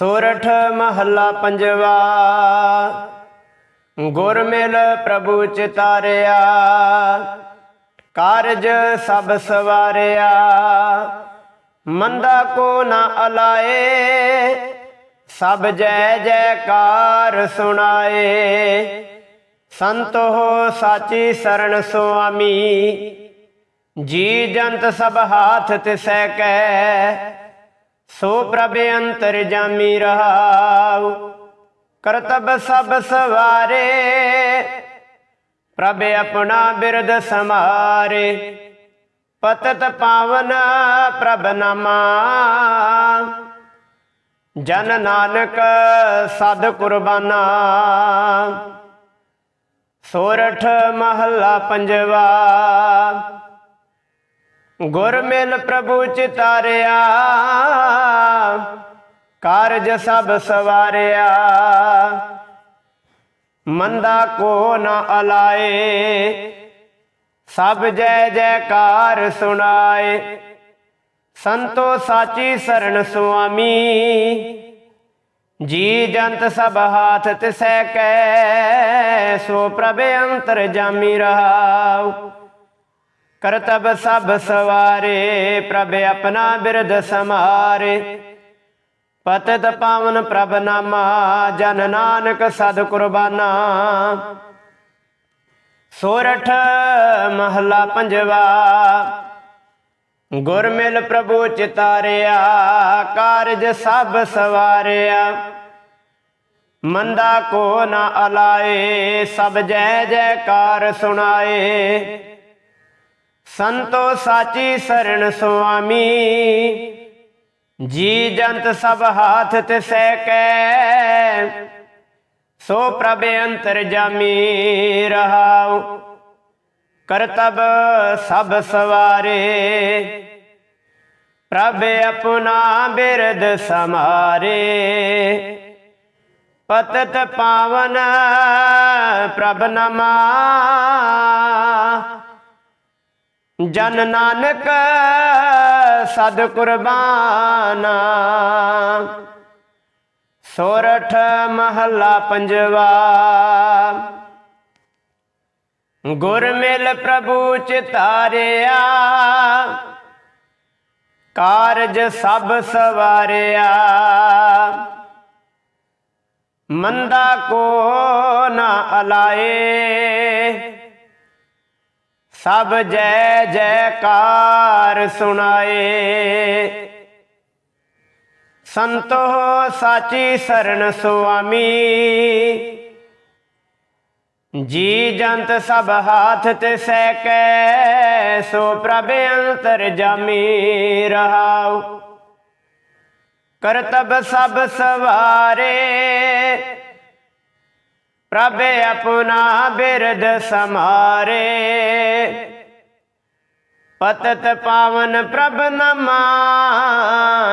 ਸੋਰਠ ਮਹੱਲਾ ਪੰਜਵਾ। ਗੁਰ ਮਿਲ ਪ੍ਰਭੂ ਚਿਤਾਰਿਆ ਕਾਰਜ ਸਭ ਸਵਾਰਿਆ। ਮੰਦਾ ਕੋ ਨਾ ਅਲਾਏ। ਸਭ ਜੈ ਜੈਕਾਰ ਸੁਣਾਏ। ਸੰਤੋ ਸਾਚੀ ਸਰਣ ਸੁਆਮੀ। ਜੀ ਜੰਤ ਸਭ ਹਾਥ ਤਿਸੈ ਕੈ। ਸੋ ਪ੍ਰਭ ਅੰਤਰ ਜਾਮੀ ਰਹਾਉ, ਕਰਤਬ ਸਭ ਸਵਾਰੇ। ਪ੍ਰਭ ਆਪਣਾ ਬਿਰਦ ਸਮਾਰੇ, ਪਤਤ ਪਾਵਨ ਪ੍ਰਭ ਨਾਮਾ। ਜਨ ਨਾਨਕ ਸਦ ਕੁਰਬਾਨਾ। ਸੋਰਠ ਮਹੱਲਾ ਪੰਜਵਾ। ਗੁਰ ਮਿਲ ਪ੍ਰਭੂ ਚਿਤਾਰਿਆ, ਕਾਰਜ ਸਭ ਸਵਾਰਿਆ। ਮੰਦਾ ਕੋ ਨਾ ਅਲਾਏ, ਸਭ ਜੈ ਜੈਕਾਰ ਸੁਣਾਏ। ਸੰਤੋ ਸਾਚੀ ਸਰਣ ਸੁਆਮੀ, ਜੀ ਜੰਤ ਸਭ ਹਾਥ ਤਿਸੈ ਕੈ, ਸੋ ਪ੍ਰਭ ਅੰਤਰ ਜਾਮੀ ਰਹਾਉ। ਕਰਤਬ ਸਭ ਸਵਾਰੇ, ਪ੍ਰਭ ਆਪਣਾ ਬਿਰਦ ਸਮਾਰੇ। ਪਤਤ ਪਾਵਨ ਪ੍ਰਭ ਨਾਮਾ, ਜਨ ਨਾਨਕ ਸਦ ਕੁਰਬਾਨਾ। ਸੋਰਠ ਮਹੱਲਾ ਪੰਜਵਾ ਗੁਰ ਮਿਲ ਪ੍ਰਭੂ ਚਿਤਾਰਿਆ, ਕਾਰਜ ਸਭ ਸਵਾਰਿਆ। ਮੰਦਾ ਕੋ ਨਾ ਅਲਾਏ, ਸਭ ਜੈ ਜੈਕਾਰ ਸੁਣਾਏ। ਸੰਤੋ ਸਾਚੀ ਸਰਣ ਸੁਆਮੀ, ਜੀ ਜੰਤ ਸਭ ਹਾਥ ਤਿਸੈ ਕੈ ਸੋ ਪ੍ਰਭ ਅੰਤਰ ਜਾਮੀ ਰਹਾਉ, ਕਰਤਬ ਸਭ ਸਵਾਰੇ। ਪ੍ਰਭ ਆਪਣਾ ਬਿਰਦ ਸਮਾਰੇ, ਪਤਤ ਪਾਵਨ ਪ੍ਰਭ ਨਮਾ। ਜਨ ਨਾਨਕ ਸਦ ਕੁਰਬਾਨਾ। ਸੋਰਠ ਮਹੱਲਾ ਪੰਜਵਾ। ਗੁਰ ਮਿਲ ਪ੍ਰਭੂ ਚਿਤਾਰਿਆ ਕਾਰਜ ਸਭ ਸਵਾਰਿਆ। ਮੰਦਾ ਕੋ ਨਾ ਅਲਾਏ। ਸਭ ਜੈ ਜੈਕਾਰ ਸੁਣਾਏ। ਸੰਤੋ ਸਾਚੀ ਸਰਣ ਸੁਆਮੀ। ਜੀ ਜੰਤ ਸਭ ਹਾਥ ਤੇ ਸੈ ਸੋ ਪ੍ਰਭ ਅੰਤਰ ਜਾਮੀ ਰਹਾਉ। ਕਰਤਬ ਸਭ ਸਵਾਰੇ। ਪ੍ਰਭ ਆਪਣਾ ਬਿਰਦ ਸਮਾਰੇ ਪਤਤ ਪਾਵਨ ਪ੍ਰਭ ਨਮਾ,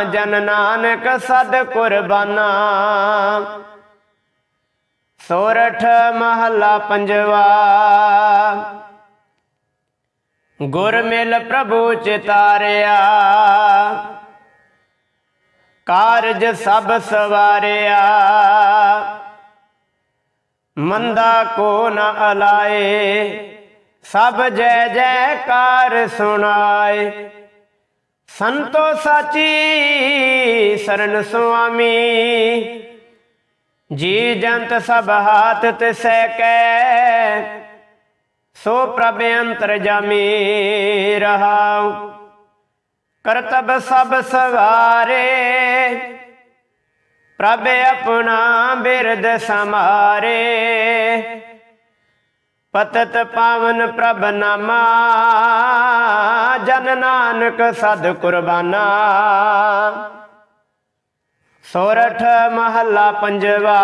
ਜਨ ਨਾਨਕ ਸਦ ਕੁਰਬਾਨਾ। ਸੋਰਠ ਮਹੱਲਾ ਪੰਜਵਾ, ਗੁਰ ਮਿਲ ਪ੍ਰਭੂ ਚਿਤਾਰਿਆ। ਕਾਰਜ ਸਭ ਸਵਾਰਿਆ। ਮੰਦਾ ਕੋ ਨ ਅਲਾਏ, ਸਭ ਜੈ ਜੈਕਾਰ ਸੁਣਾਏ। ਸੰਤੋ ਸਾਚੀ ਸਰਨ ਸੁਆਮੀ, ਜੀ ਜੰਤ ਸਭ ਹਾਥ ਤਿਸੈ ਕੈ ਸੋ ਪ੍ਰਭ ਅੰਤਰ ਜਾਮੀ ਰਹਾਉ। ਕਰਤਬ ਸਭ ਸਵਾਰੇ ਪ੍ਰਭ ਆਪਣਾ ਬਿਰਦ ਸਮਾਰੇ ਪਤਤ ਪਾਵਨ ਪ੍ਰਭ ਨਾਮਾ, ਜਨ ਨਾਨਕ ਸਦ ਕੁਰਬਾਨਾ। ਸੋਰਠ ਮਹੱਲਾ ਪੰਜਵਾ,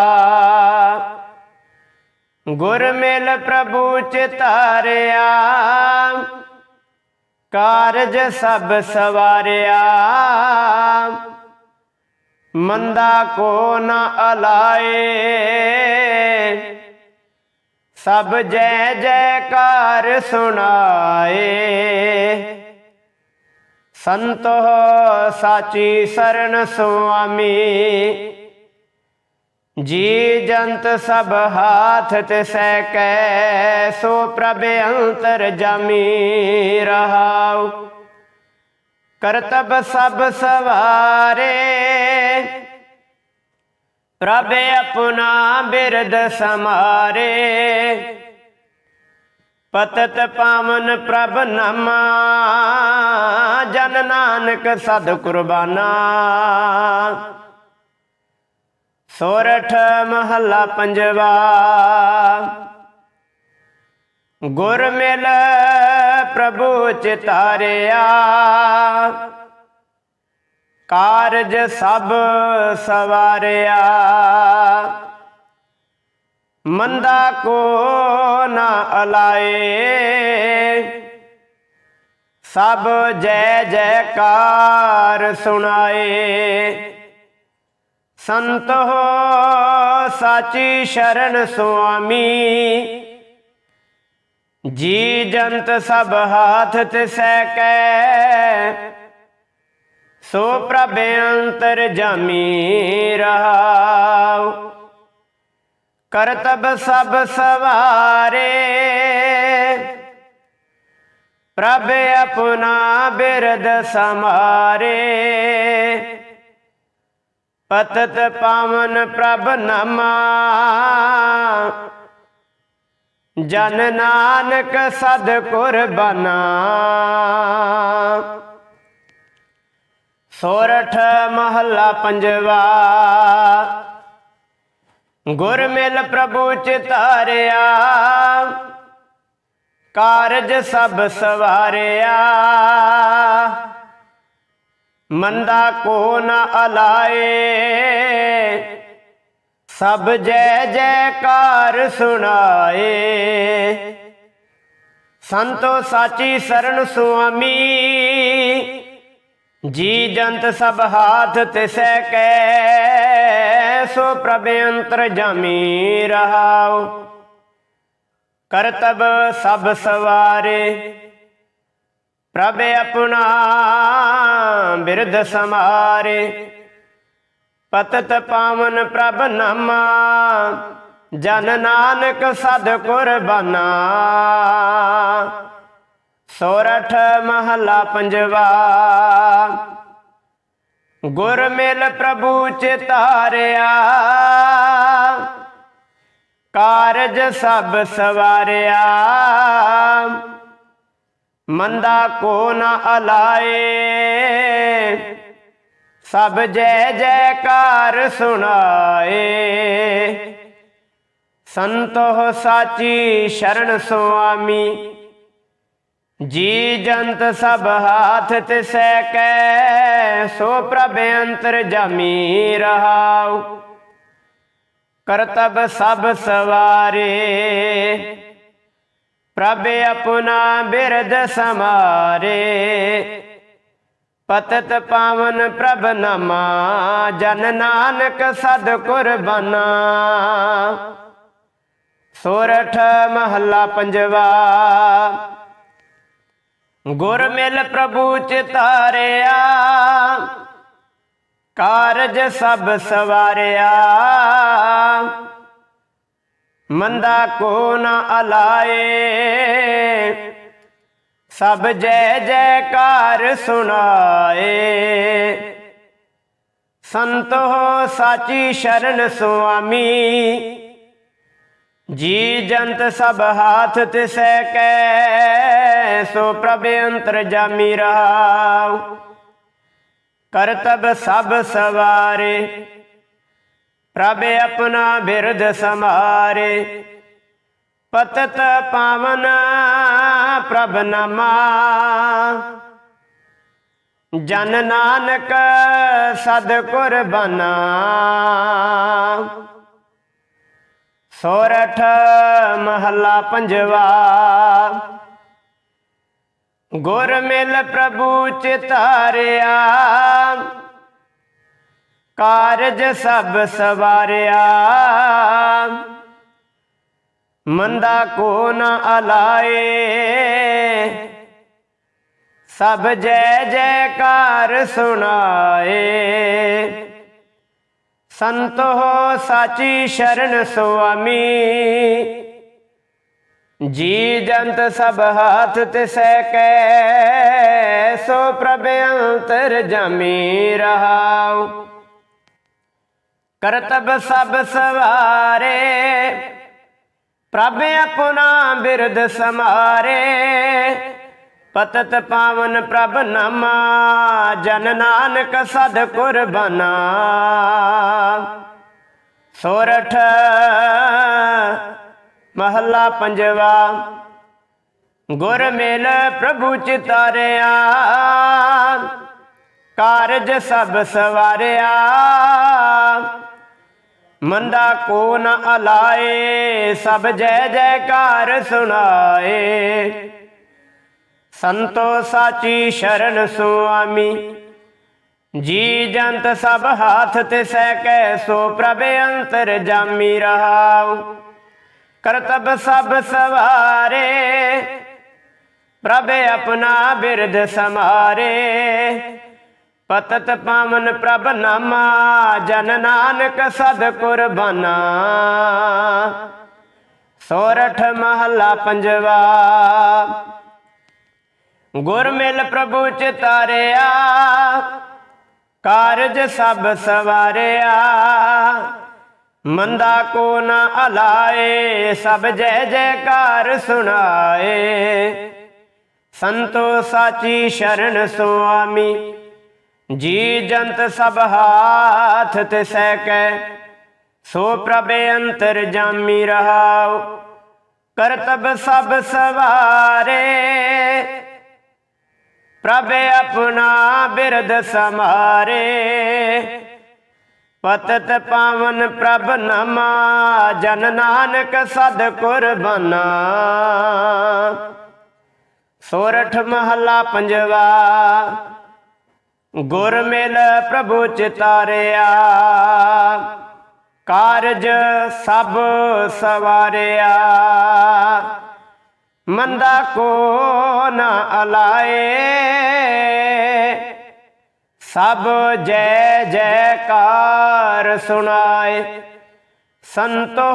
ਗੁਰ ਮਿਲ ਪ੍ਰਭੂ ਚਿਤਾਰਿਆ ਕਾਰਜ ਸਭ ਸਵਾਰਿਆ। ਮੰਦਾ ਕੋ ਨ ਅਲਾਏ? ਸਭ ਜੈ ਜੈਕਾਰ ਸੁਣਾਏ। ਸੰਤੋ ਸਾਚੀ ਸ਼ਰਨ ਸੁਆਮੀ, ਜੀ ਜੰਤ ਸਭ ਹਾਥ ਤਿਸੈ ਕੈ, ਸੋ ਪ੍ਰਭ ਅੰਤਰ ਜਾਮੀ ਰਹਾਉ। ਕਰਤਬ ਸਭ ਸਵਾਰੇ। ਪ੍ਰਭ ਆਪਣਾ ਬਿਰਦ ਸਮਾਰੇ। ਪਤਤ ਪਾਵਨ ਪ੍ਰਭ ਨਾਮਾ, ਜਨ ਨਾਨਕ ਸਦ ਕੁਰਬਾਨਾ। ਸੋਰਠ ਮਹੱਲਾ ਪੰਜਵਾ ਗੁਰ ਮਿਲ ਪ੍ਰਭੂ ਚਿਤਾਰਿਆ ਕਾਰਜ ਸਭ ਸਵਾਰਿਆ। ਮੰਦਾ ਕੋ ਨਾ ਅਲਾਏ। ਸਭ ਜੈ ਜੈਕਾਰ ਸੁਣਾਏ। ਸੰਤ ਹੋ ਸਾਚੀ ਸ਼ਰਨ ਸੁਆਮੀ। ਜੀ ਜੰਤ ਸਭ ਹਾਥ ਤੇ ਕੈ ਸੋ ਪ੍ਰਭ ਅੰਤਰ ਜਾਮੀ ਰਹਾਉ। ਕਰਤਬ ਸਭ ਸਵਾਰੇ। ਪ੍ਰਭ ਆਪਣਾ ਬਿਰਦ ਸਮਾਰੇ। ਪਤਤ ਪਾਵਨ ਪ੍ਰਭ ਨਾਮਾ। ਜਨ ਨਾਨਕ ਸਦ ਕੁਰਬਾਨਾ ਸੋਰਠ ਮਹੱਲਾ ਪੰਜਵਾ। ਗੁਰ ਮਿਲ ਪ੍ਰਭੂ ਚਿਤਾਰਿਆ ਕਾਰਜ ਸਭ ਸਵਾਰਿਆ। ਮੰਦਾ ਕੋ ਨ ਅਲਾਏ। ਸਭ ਜੈ ਜੈਕਾਰ ਸੁਣਾਏ। ਸੰਤੋ ਸਾਚੀ ਸ਼ਰਨ ਸੁਆਮੀ, ਜੀ ਜੰਤ ਸਭ ਹਾਥ ਤਿਸੈ ਕੈ, ਸੋ ਪ੍ਰਭ ਅੰਤਰ ਜਾਮੀ ਰਹਾਉ। ਕਰਤਬ ਸਭ ਸਵਾਰੇ, ਪ੍ਰਭ ਆਪਣਾ ਬਿਰਧ ਸਮਾਰੇ। ਪਤਤ ਪਾਵਨ ਪ੍ਰਭ ਨਾਮਾ, ਜਨ ਨਾਨਕ ਸਦ ਕੁਰਬਾਨਾ। ਸੋਰਠ ਮਹੱਲਾ ਪੰਜਵਾ, ਗੁਰ ਮਿਲ ਪ੍ਰਭੂ ਚਿਤਾਰਿਆ ਕਾਰਜ ਸਭ ਸਵਾਰਿਆ। ਮੰਦਾ ਕੋ ਨ ਅਲਾਏ। ਸਭ ਜੈ ਜੈਕਾਰ ਸੁਣਾਏ। ਸੰਤੋ ਸਾਚੀ ਸ਼ਰਨ ਸੁਆਮੀ, ਜੀ ਜੰਤ ਸਭ ਹਾਥ ਤਿਸੈ ਕੈ ਸੋ ਪ੍ਰਭ ਅੰਤਰ ਜਾਮੀ ਰਹਾਉ। ਕਰਤਬ ਸਭ ਸਵਾਰੇ, ਪ੍ਰਭ ਆਪਣਾ ਬਿਰਦ ਸਮਾਰੇ। ਪਤਤ ਪਾਵਨ ਪ੍ਰਭ ਨਾਮਾ, ਜਨ ਨਾਨਕ ਸਦ ਕੁਰਬਾਨਾ। ਸੋਰਠ ਮਹੱਲਾ ਪੰਜਵਾ, ਗੁਰ ਮਿਲ ਪ੍ਰਭੂ ਚਿਤਾਰਿਆ ਕਾਰਜ ਸਭ ਸਵਾਰਿਆ। ਮੰਦਾ ਕੋ ਨ ਅਲਾਏ ਸਭ ਜੈ ਜੈਕਾਰ ਸੁਣਾਏ। ਸੰਤੋ ਸਾਚੀ ਸ਼ਰਨ ਸੁਆਮੀ। ਜੀ ਜੰਤ ਸਭ ਹਾਥ ਤਿਸੈ ਕੈ ਸੋ ਪ੍ਰਭ ਅੰਤਰ ਜਾਮੀ ਰਹਾਉ ਕਰਤਬ ਸਭ ਸਵਾਰੇ ਪ੍ਰਭ ਆਪਣਾ ਬਿਰਦ ਸਮਾਰੇ। ਪਤਤ ਪਾਵਨ ਪ੍ਰਭ ਨਾਮਾ। ਜਨ ਨਾਨਕ ਸਦ ਕੁਰਬਾਨਾ। ਸੋਰਠ ਮਹੱਲਾ ਪੰਜਵਾ। ਗੁਰ ਮਿਲ ਪ੍ਰਭੂ ਚਿਤਾਰਿਆ ਕਾਰਜ ਸਭ ਸਵਾਰਿਆ। ਮੰਦਾ ਕੋ ਨ ਅਲਾਏ। ਸਭ ਜੈ ਜੈਕਾਰ ਸੁਣਾਏ। ਸੰਤੋ ਸਾਚੀ ਸ਼ਰਨ ਸੁਆਮੀ। ਜੀ ਜੰਤ ਸਭ ਹਾਥ ਤਿਸੈ ਕੈ, ਸੋ ਪ੍ਰਭ ਅੰਤਰ ਜਾਮੀ ਰਹਾਉ। ਕਰਤਬ ਸਭ ਸਵਾਰੇ। ਪ੍ਰਭ ਆਪਣਾ ਬਿਰਦ ਸਮਾਰੇ ਪਤਤ ਪਾਵਨ ਪ੍ਰਭ ਨਾਮਾ, ਜਨ ਨਾਨਕ ਸਦ ਕੁਰਬਾਨਾ। ਸੋਰਠ ਮਹੱਲਾ ਪੰਜਵਾ, ਗੁਰ ਮਿਲ ਪ੍ਰਭੂ ਚਿਤਾਰਿਆ, ਕਾਰਜ ਸਭ ਸਵਾਰਿਆ। ਮੰਦਾ ਕੋ ਨ ਅਲਾਏ? ਸਭ ਜੈ ਜੈਕਾਰ ਸੁਣਾਏ। ਸੰਤੋ ਸਾਚੀ ਸ਼ਰਨ ਸੁਆਮੀ, ਜੀ ਜੰਤ ਸਭ ਹਾਥ ਤੇ ਸਹਿ ਕੈ ਸੋ ਪ੍ਰਭ ਅੰਤਰ ਜਾਮੀ ਰਹਾਉ। ਕਰਤਬ ਸਭ ਸਵਾਰੇ, ਪ੍ਰਭ ਆਪਣਾ ਬਿਰਦ ਸਮਾਰੇ। ਪਤਤ ਪਾਵਨ ਪ੍ਰਭ ਨਾਮਾ, ਜਨ ਨਾਨਕ ਸਦ ਕੁਰਬਾਨਾ ਸੋਰਠ ਮਹੱਲਾ ਪੰਜਵਾ ਗੁਰ ਮਿਲ ਪ੍ਰਭੂ ਚਿਤਾਰਿਆ ਕਾਰਜ ਸਭ ਸਵਾਰਿਆ। ਮੰਦਾ ਕੋ ਨ ਅਲਾਏ, ਸਭ ਜੈ ਜੈਕਾਰ ਸੁਣਾਏ। ਸੰਤੋ ਸਾਚੀ ਸ਼ਰਨ ਸੁਆਮੀ ਜੀ ਜੰਤ ਸਭ ਹਾਥ ਤੇ ਸਹਿ ਕੈ ਸੋ ਪ੍ਰਭ ਅੰਤਰ ਜਾਮੀ ਰਹਾਉ, ਕਰਤਬ ਸਭ ਸਵਾਰੇ। ਪ੍ਰਭ ਆਪਣਾ ਬਿਰਦ ਸਮਾਰੇ, ਪਤਤ ਪਾਵਨ ਪ੍ਰਭ ਨਾਮਾ, ਜਨ ਨਾਨਕ ਸਦ ਕੁਰਬਾਨਾ ਸੋਰਠ ਮਹੱਲਾ ਪੰਜਵਾ ਗੁਰ ਮਿਲ ਪ੍ਰਭੂ ਚਿਤਾਰਿਆ, ਕਾਰਜ ਸਭ ਸਵਾਰਿਆ। ਮੰਦਾ ਕੋ ਨ ਅਲਾਏ, ਸਭ ਜੈ ਜੈਕਾਰ ਸੁਣਾਏ। ਸੰਤੋ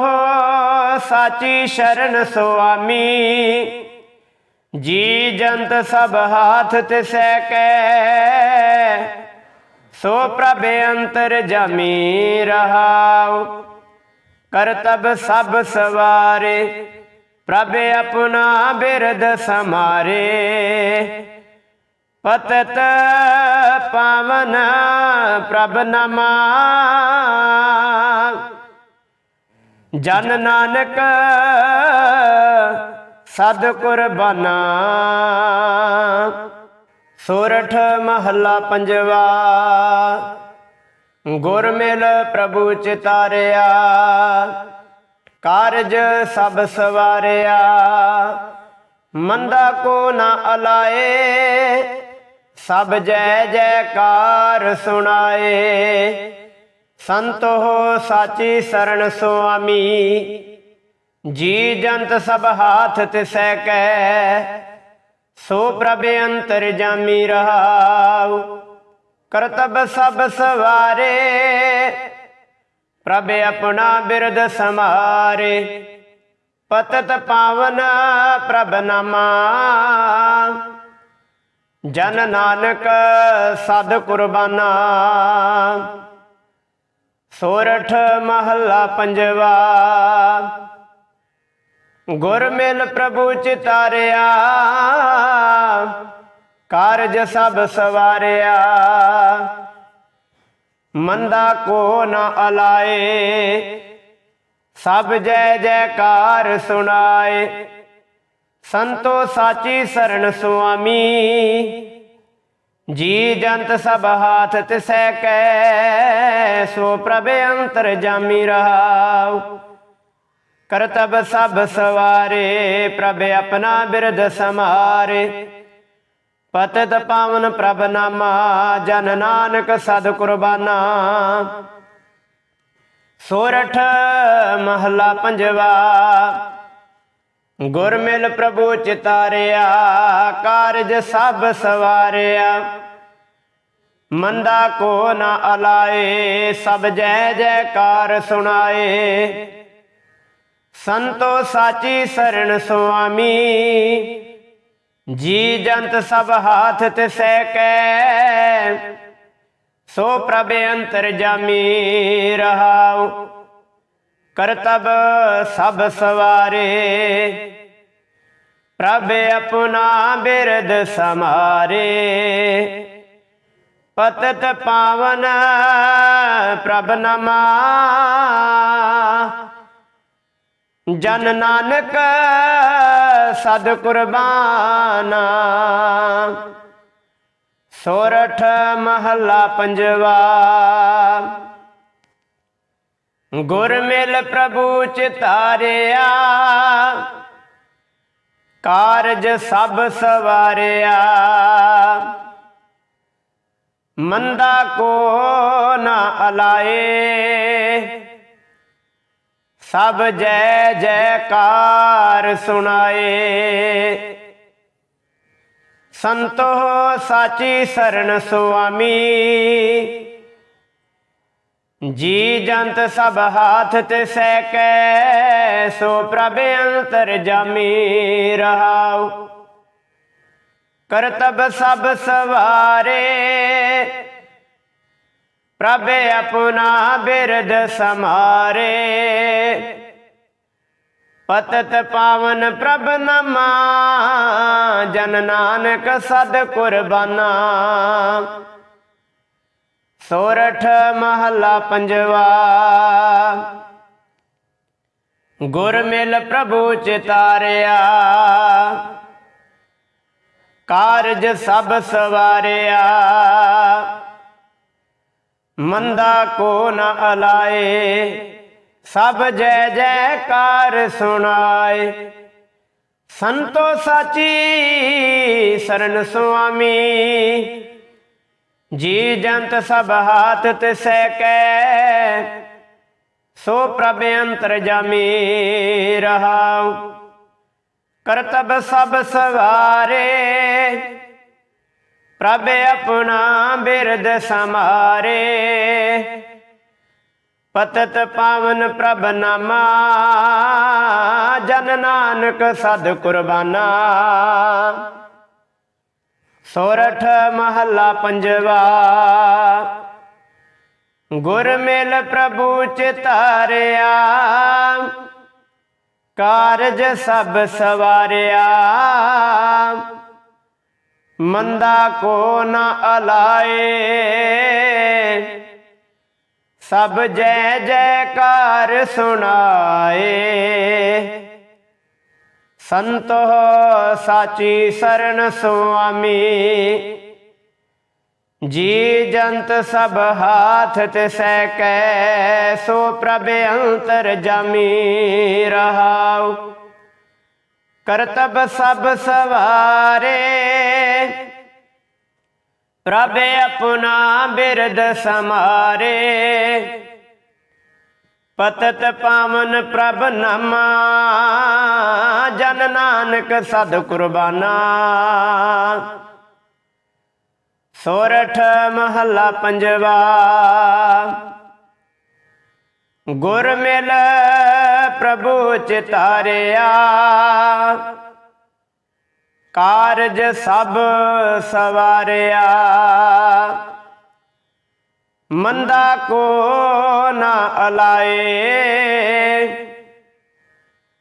ਸਾਚੀ ਸ਼ਰਨ ਸੁਆਮੀ ਜੀ ਜੰਤ ਸਭ ਹਾਥ ਤਿਸੈ ਕੈ ਸੋ ਪ੍ਰਭ ਅੰਤਰ ਜਮੀ ਰਹਾਉ। ਕਰਤਬ ਸਭ ਸਵਾਰੇ, ਪ੍ਰਭ ਆਪਣਾ ਬਿਰਦ ਸਮਾਰੇ। ਪਤਤ ਪਾਵਨ ਪ੍ਰਭ ਨਮਾ। ਜਨ ਨਾਨਕ ਸਦ ਕੁਰਬਾਨਾ। ਸੋਰਠ ਮਹੱਲਾ ਪੰਜਵਾ। ਗੁਰ ਮਿਲ ਪ੍ਰਭੂ ਚਿਤਾਰਿਆ। ਕਾਰਜ ਸਭ ਸਵਾਰਿਆ। ਮੰਦਾ ਕੋ ਨਾ ਅਲਾਏ। ਸਭ ਜੈ ਜੈਕਾਰ ਸੁਣਾਏ। ਸੰਤੋ ਸਾਚੀ ਸਰਣ ਸੁਆਮੀ। ਜੀ ਜੰਤ ਸਭ ਹਾਥ ਤਿਸੈ ਕੈ ਸੋ ਪ੍ਰਭ ਅੰਤਰ ਜਾਮੀ ਰਹਾਉ। ਕਰਤਬ ਸਭ ਸਵਾਰੇ, ਪ੍ਰਭ ਆਪਣਾ ਬਿਰਦ ਸਮਾਰੇ। ਪਤਤ ਪਾਵਨ ਪ੍ਰਭ ਨਾਮਾ ਜਨ ਨਾਨਕ ਸਦ ਕੁਰਬਾਨਾ। ਸੋਰਠ ਮਹੱਲਾ ਪੰਜਵਾ। ਗੁਰ ਮਿਲ ਪ੍ਰਭੂ ਚਿਤਾਰਿਆ, ਕਾਰਜ ਸਭ ਸਵਾਰਿਆ। ਮੰਦਾ ਕੋ ਨ ਅਲਾਏ, ਸਭ ਜੈ ਜੈਕਾਰ ਸੁਣਾਏ। ਸੰਤੋ ਸਾਚੀ ਸਰਣ ਸੁਆਮੀ, ਜੀ ਜੰਤ ਸਭ ਹਾਥ ਤਿਸੈ ਕੈ, ਸੋ ਪ੍ਰਭ ਅੰਤਰ ਜਾਮੀ ਰਹਾਉ। ਕਰਤਬ ਸਭ ਸਵਾਰੇ, ਪ੍ਰਭ ਆਪਣਾ ਬਿਰਦ ਸਮਾਰੇ। ਪਤਤ ਪਾਵਨ ਪ੍ਰਭ ਨਾਮਾ, ਜਨ ਨਾਨਕ ਸਦ ਕੁਰਬਾਨਾ। ਸੋਰਠ ਮਹੱਲਾ ਪੰਜਵਾ ਗੁਰ ਮਿਲ ਪ੍ਰਭੂ ਚਿਤਾਰਿਆ, ਕਾਰਜ ਸਭ ਸਵਾਰਿਆ। ਮੰਦਾ ਕੋ ਨ ਅਲਾਏ, ਸਭ ਜੈ ਜੈਕਾਰ ਸੁਣਾਏ। ਸੰਤੋ ਸਾਚੀ ਸਰਣ ਸੁਆਮੀ, ਜੀ ਜੰਤ ਸਭ ਹਾਥ ਤਿਸੈ ਕੈ ਸੋ ਪ੍ਰਭ ਅੰਤਰ ਜਾਮੀ ਰਹਾਉ, ਕਰਤਬ ਸਭ ਸਵਾਰੇ। ਪ੍ਰਭ ਆਪਣਾ ਬਿਰਦ ਸਮਾਰੇ, ਪਤਤ ਪਾਵਨ ਪ੍ਰਭ ਨਮਾ। ਜਨ ਨਾਨਕ ਸਦ ਕੁਰਬਾਨਾ। ਸੋਰਠ ਮਹੱਲਾ ਪੰਜਵਾ। ਗੁਰ ਮਿਲ ਪ੍ਰਭੂ ਚਿਤਾਰਿਆ। ਕਾਰਜ ਸਭ ਸਵਾਰਿਆ। ਮੰਦਾ ਕੋ ਨਾ ਅਲਾਏ। ਸਭ ਜੈ ਜੈਕਾਰ ਸੁਣਾਏ। ਸੰਤੋ ਸਾਚੀ ਸਰਣ ਸੁਆਮੀ। ਜੀ ਜੰਤ ਸਭ ਹਾਥ ਤੇ ਸੈ ਸੋ ਪ੍ਰਭ ਅੰਤਰ ਜਾਮੀ ਰਹਾਉ। ਕਰਤਬ ਸਭ ਸਵਾਰੇ। ਪ੍ਰਭ ਆਪਣਾ ਬਿਰਦ ਸਮਾਰੇ। ਪਤਤ ਪਾਵਨ ਪ੍ਰਭ ਨਮਾ, ਜਨ ਨਾਨਕ ਸਦ ਕੁਰਬਾਨਾ। ਸੋਰਠ ਮਹੱਲਾ ਪੰਜਵਾ, ਗੁਰ ਮਿਲ ਪ੍ਰਭੂ ਚਿਤਾਰਿਆ। ਕਾਰਜ ਸਭ ਸਵਾਰਿਆ। ਮੰਦਾ ਕੋ ਨ ਅਲਾਏ ਸਭ ਜੈ ਜੈਕਾਰ ਸੁਣਾਏ। ਸੰਤੋ ਸਾਚੀ ਸ਼ਰਨ ਸੁਆਮੀ, ਜੀ ਜੰਤ ਸਭ ਹਾਥ ਤਿਸੈ ਕੈ ਸੋ ਪ੍ਰਭ ਅੰਤਰ ਜਾਮੀ ਰਹਾਉ। ਕਰਤਬ ਸਭ ਸਵਾਰੇ, ਪ੍ਰਭ ਆਪਣਾ ਬਿਰਦ ਸਮਾਰੇ ਪਤਤ ਪਾਵਨ ਪ੍ਰਭ ਨਾਮਾ, ਜਨ ਨਾਨਕ ਸਦ ਕੁਰਬਾਨਾ। ਸੋਰਠ ਮਹੱਲਾ ਪੰਜਵਾ, ਗੁਰ ਮਿਲ ਪ੍ਰਭੂ ਚਿਤਾਰਿਆ ਕਾਰਜ ਸਭ ਸਵਾਰਿਆ। ਮੰਦਾ ਕੋ ਨਾ ਅਲਾਏ ਸਭ ਜੈ ਜੈਕਾਰ ਸੁਣਾਏ। ਸੰਤੋ ਸਾਚੀ ਸ਼ਰਨ ਸੁਆਮੀ, ਜੀ ਜੰਤ ਸਭ ਹਾਥ ਤਿਸੈ ਕੈ ਸੋ ਪ੍ਰਭ ਅੰਤਰ ਜਾਮੀ ਰਹਾਉ। ਕਰਤਬ ਸਭ ਸਵਾਰੇ ਪ੍ਰਭ ਆਪਣਾ ਬਿਰਦ ਸਮਾਰੇ ਪਤਤ ਪਾਵਨ ਪ੍ਰਭ ਨਾਮਾ, ਜਨ ਨਾਨਕ ਸਦ ਕੁਰਬਾਨਾ। ਸੋਰਠ ਮਹੱਲਾ ਪੰਜਵਾ, ਗੁਰ ਮਿਲ ਪ੍ਰਭੂ ਚਿਤਾਰਿਆ। ਕਾਰਜ ਸਭ ਸਵਾਰਿਆ। ਮੰਦਾ ਕੋ ਨ ਅਲਾਏ।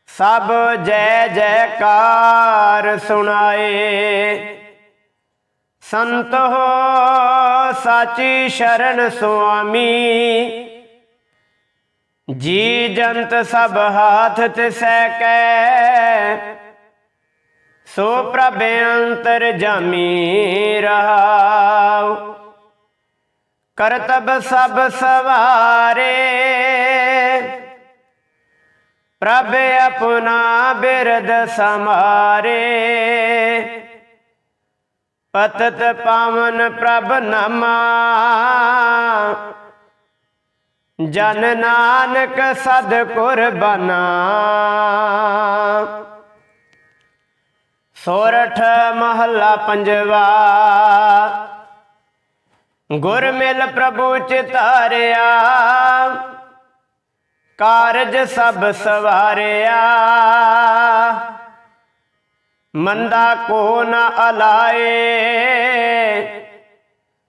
ਸਭ ਜੈ ਜੈਕਾਰ ਸੁਣਾਏ। ਸੰਤ ਹੋ ਸਾਚੀ ਸ਼ਰਨ ਸੁਆਮੀ। ਜੀ ਜੰਤ ਸਭ ਹਾਥ ਤਿਸੈ ਕੈ। ਸੋ ਪ੍ਰਭ ਅੰਤਰ ਜਾਮੀ ਰਹਾਉ। ਕਰਤਬ ਸਭ ਸਵਾਰੇ। ਪ੍ਰਭ ਆਪਣਾ ਬਿਰਦ ਸਮਾਰੇ। ਪਤਤ ਪਾਵਨ ਪ੍ਰਭ ਨਾਮਾ। ਜਨ ਨਾਨਕ ਸਦ ਕੁਰਬਾਨਾ ਸੋਰਠ ਮਹੱਲਾ ਪੰਜਵਾ। ਗੁਰ ਮਿਲ ਪ੍ਰਭੂ ਚਿਤਾਰਿਆ ਕਾਰਜ ਸਭ ਸਵਾਰਿਆ। ਮੰਦਾ ਕੋ ਨ ਅਲਾਏ।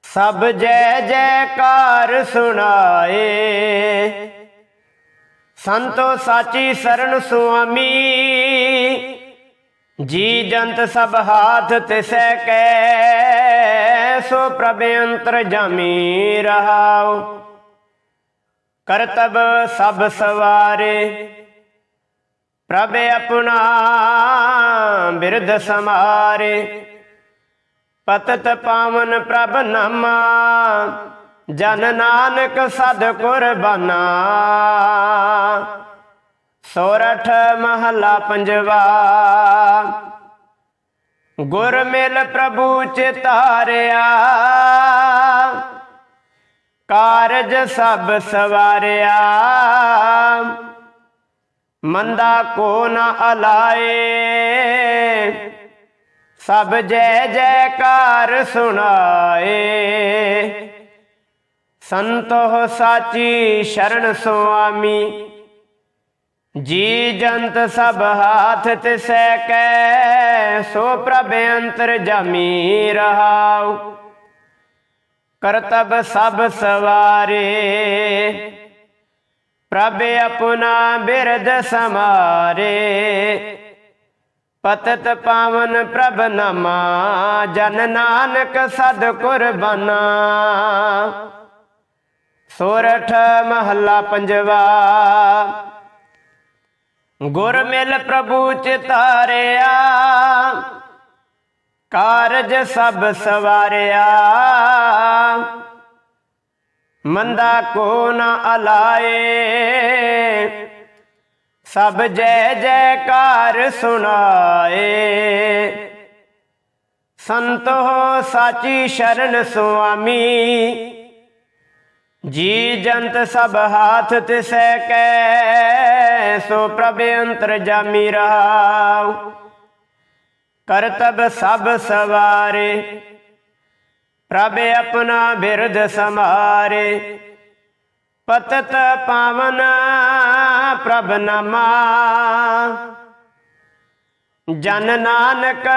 ਸਭ ਜੈ ਜੈਕਾਰ ਸੁਣਾਏ। ਸੰਤੋ ਸਾਚੀ ਸਰਨ ਸੁਆਮੀ। ਜੀ ਜੰਤ ਸਭ ਹਾਥ ਤਿਸੈ ਕੈ, ਸੋ ਪ੍ਰਭ ਅੰਤਰ ਜਾਮੀ ਰਹਾਉ। ਕਰਤਬ ਸਭ ਸਵਾਰੇ, ਪ੍ਰਭ ਆਪਣਾ ਬਿਰਧ ਸਮਾਰੇ। ਪਤਤ ਪਾਵਨ ਪ੍ਰਭ ਨਾਮਾ, ਜਨ ਨਾਨਕ ਸਦ ਕੁਰਬਾਨਾ ਸੋਰਠ ਮਹਲਾ ਪੰਜਵਾ। ਗੁਰ ਮਿਲ ਪ੍ਰਭੂ ਚਿਤਾਰਿਆ ਕਾਰਜ ਸਭ ਸਵਾਰਿਆ। ਮੰਦਾ ਕੋ ਨ ਅਲਾਏ। ਸਭ ਜੈ ਜੈਕਾਰ ਸੁਣਾਏ। ਸੰਤੋ ਸਾਚੀ ਸ਼ਰਨ ਸੁਆਮੀ। ਜੀ ਜੰਤ ਸਭ ਹਾਥ ਤਿਸੈ ਕੈ ਸੋ ਪ੍ਰਭ ਅੰਤਰ ਜਾਮੀ ਰਹਾਉ। ਕਰਤਬ ਸਭ ਸਵਾਰੇ, ਪ੍ਰਭ ਆਪਣਾ ਬਿਰਦ ਸਮਾਰੇ। ਪਤਤ ਪਾਵਨ ਪ੍ਰਭ ਨਾਮਾ, ਜਨ ਨਾਨਕ ਸਦ ਕੁਰਬਾਨਾ। ਸੋਰਠ ਮਹੱਲਾ ਪੰਜਵਾ ਗੁਰ ਮਿਲ ਪ੍ਰਭੂ ਚਿਤਾਰਿਆ ਕਾਰਜ ਸਭ ਸਵਾਰਿਆ। ਮੰਦਾ ਕੋ ਨ ਅਲਾਏ, ਸਭ ਜੈ ਜੈਕਾਰ ਸੁਣਾਏ। ਸੰਤੋ ਸਾਚੀ ਸ਼ਰਨ ਸੁਆਮੀ ਜੀ ਜੰਤ ਸਭ ਹਾਥ ਤਿਸੈ ਕੈ, ਸੋ ਪ੍ਰਭ ਅੰਤਰ ਜਾਮੀ ਰਹਾਉ ਕਰਤਬ ਸਭ ਸਵਾਰੇ, ਪ੍ਰਭ ਆਪਣਾ ਬਿਰਧ ਸਮਾਰੇ ਪਤਤ ਪਾਵਨ ਪ੍ਰਭ ਨਾਮਾ। ਜਨ ਨਾਨਕ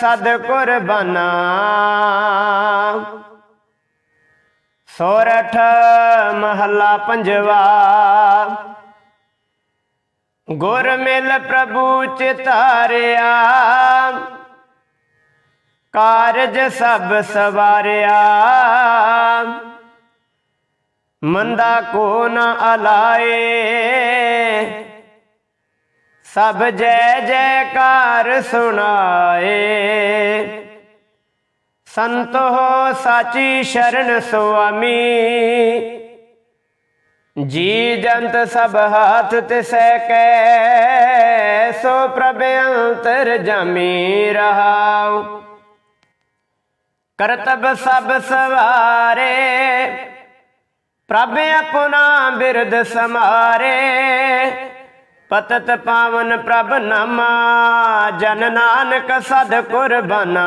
ਸਦ ਕੁਰਬਾਨਾ ਸੋਰਠ ਮਹੱਲਾ ਪੰਜਵਾ। ਗੁਰ ਮਿਲ ਪ੍ਰਭੂ ਚਿਤਾਰਿਆ ਕਾਰਜ ਸਭ ਸਵਾਰਿਆ। ਮੰਦਾ ਕੋ ਨ ਅਲਾਏ। ਸਭ ਜੈ ਜੈਕਾਰ ਸੁਣਾਏ। ਸੰਤੋ ਸਾਚੀ ਸ਼ਰਨ ਸੁਆਮੀ। ਜੀ ਜੰਤ ਸਭ ਹਾਥ ਤਿਸੈ ਕੈ ਸੋ ਪ੍ਰਭ ਅੰਤਰ ਜਮੀ ਰਹਾਉ। ਕਰਤਬ ਸਭ ਸਵਾਰੇ, ਪ੍ਰਭ ਆਪਣਾ ਬਿਰਦ ਸਮਾਰੇ। ਪਤਤ ਪਾਵਨ ਪ੍ਰਭ ਨਾਮਾ, ਜਨ ਨਾਨਕ ਸਦ ਕੁਰਬਾਨਾ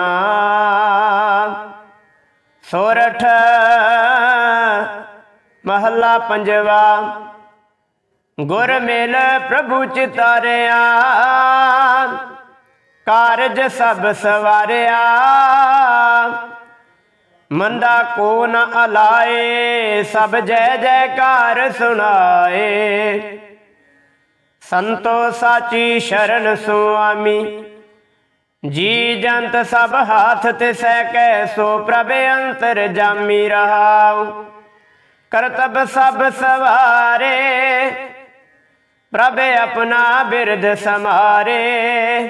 ਸੋਰਠ ਮਹੱਲਾ ਪੰਜਵਾ, ਗੁਰ ਮਿਲ ਪ੍ਰਭੂ ਚਿਤਾਰਿਆ, ਕਾਰਜ ਸਭ ਸਵਾਰਿਆ। ਮੰਦਾ ਕੋ ਨ ਅਲਾਏ, ਸਭ ਜੈ ਜੈਕਾਰ ਸੁਣਾਏ। ਸੰਤੋ ਸਾਚੀ ਸ਼ਰਨ ਸੁਆਮੀ। ਜੀ ਜੰਤ ਸਭ ਹਾਥ ਤਿਸੈ ਕੈ ਸੋ ਪ੍ਰਭ ਅੰਤਰ ਜਾਮੀ ਰਹਾਉ। ਕਰਤਬ ਸਭ ਸਵਾਰੇ, ਪ੍ਰਭ ਆਪਣਾ ਬਿਰਧ ਸਮਾਰੇ।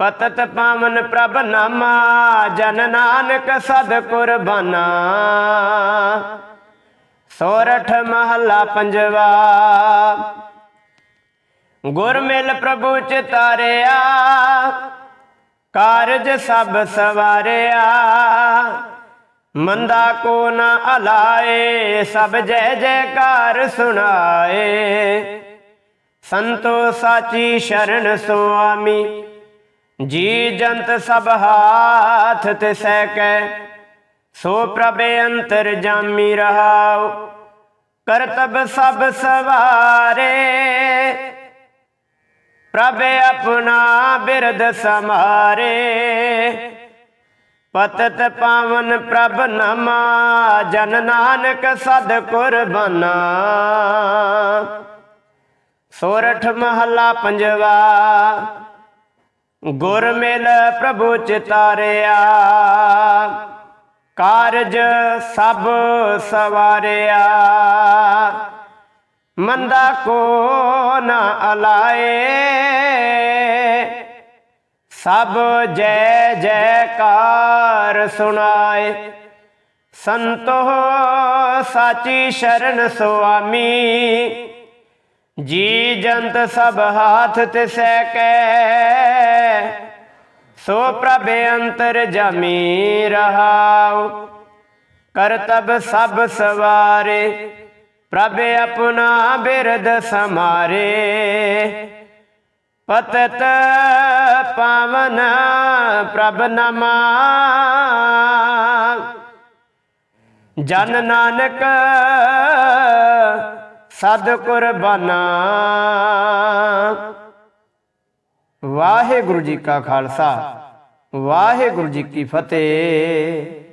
ਪਤਤ ਪਾਵਨ ਪ੍ਰਭ ਨਾਮਾ, ਜਨ ਨਾਨਕ ਸਦ ਕੁਰਬਾਨਾ। ਸੋਰਠ ਮਹੱਲਾ ਪੰਜਵਾ ਗੁਰ ਮਿਲ ਪ੍ਰਭੂ ਚਿਤਾਰਿਆ ਕਾਰਜ ਸਭ ਸਵਾਰਿਆ। ਮੰਦਾ ਕੋ ਨ ਅਲਾਏ, ਸਭ ਜੈ ਜੈਕਾਰ ਸੁਣਾਏ। ਸੰਤੋ ਸਾਚੀ ਸ਼ਰਨ ਸੁਆਮੀ, ਜੀ ਜੰਤ ਸਭ ਹਾਥ ਸਹਿ ਕੈ ਸੋ ਪ੍ਰਭੇ ਅੰਤਰ ਜਾਮੀ ਰਹਾਉ, ਕਰਤਬ ਸਭ ਸਵਾਰੇ। ਪ੍ਰਭ ਆਪਣਾ ਬਿਰਦ ਸਮਾਰੇ ਪਤਤ ਪਾਵਨ ਪ੍ਰਭ ਨਮਾ, ਜਨ ਨਾਨਕ ਸਦ ਕੁਰਬਾਨਾ ਸੋਰਠ ਮਹੱਲਾ ਪੰਜਵਾ, ਗੁਰ ਮਿਲ ਪ੍ਰਭੂ ਚਿਤਾਰਿਆ। ਕਾਰਜ ਸਭ ਸਵਾਰਿਆ। ਮੰਦਾ ਕੋ ਨ ਅਲਾਏ? ਸਭ ਜੈ ਜੈਕਾਰ ਸੁਣਾਏ। ਸੰਤੋ ਸਾਚੀ ਸ਼ਰਨ ਸੁਆਮੀ। ਜੀ ਜੰਤ ਸਭ ਹਾਥ ਤਿਸੈ ਕੈ। ਸੋ ਪ੍ਰਭ ਅੰਤਰ ਜਮੀ ਰਹਾਉ। ਕਰਤਬ ਸਭ ਸਵਾਰੇ। ਪ੍ਰਭ ਆਪਣਾ ਬਿਰਦ ਸਮਾਰੇ, ਪਤਤ ਪਾਵਨ ਪ੍ਰਭ ਨਮਾ। ਜਨ ਨਾਨਕ ਸਦ ਕੁਰਬਾਨਾ ਵਾਹਿਗੁਰੂ ਜੀ ਕਾ ਖਾਲਸਾ, ਵਾਹਿਗੁਰੂ ਜੀ ਕੀ ਫਤਿਹ।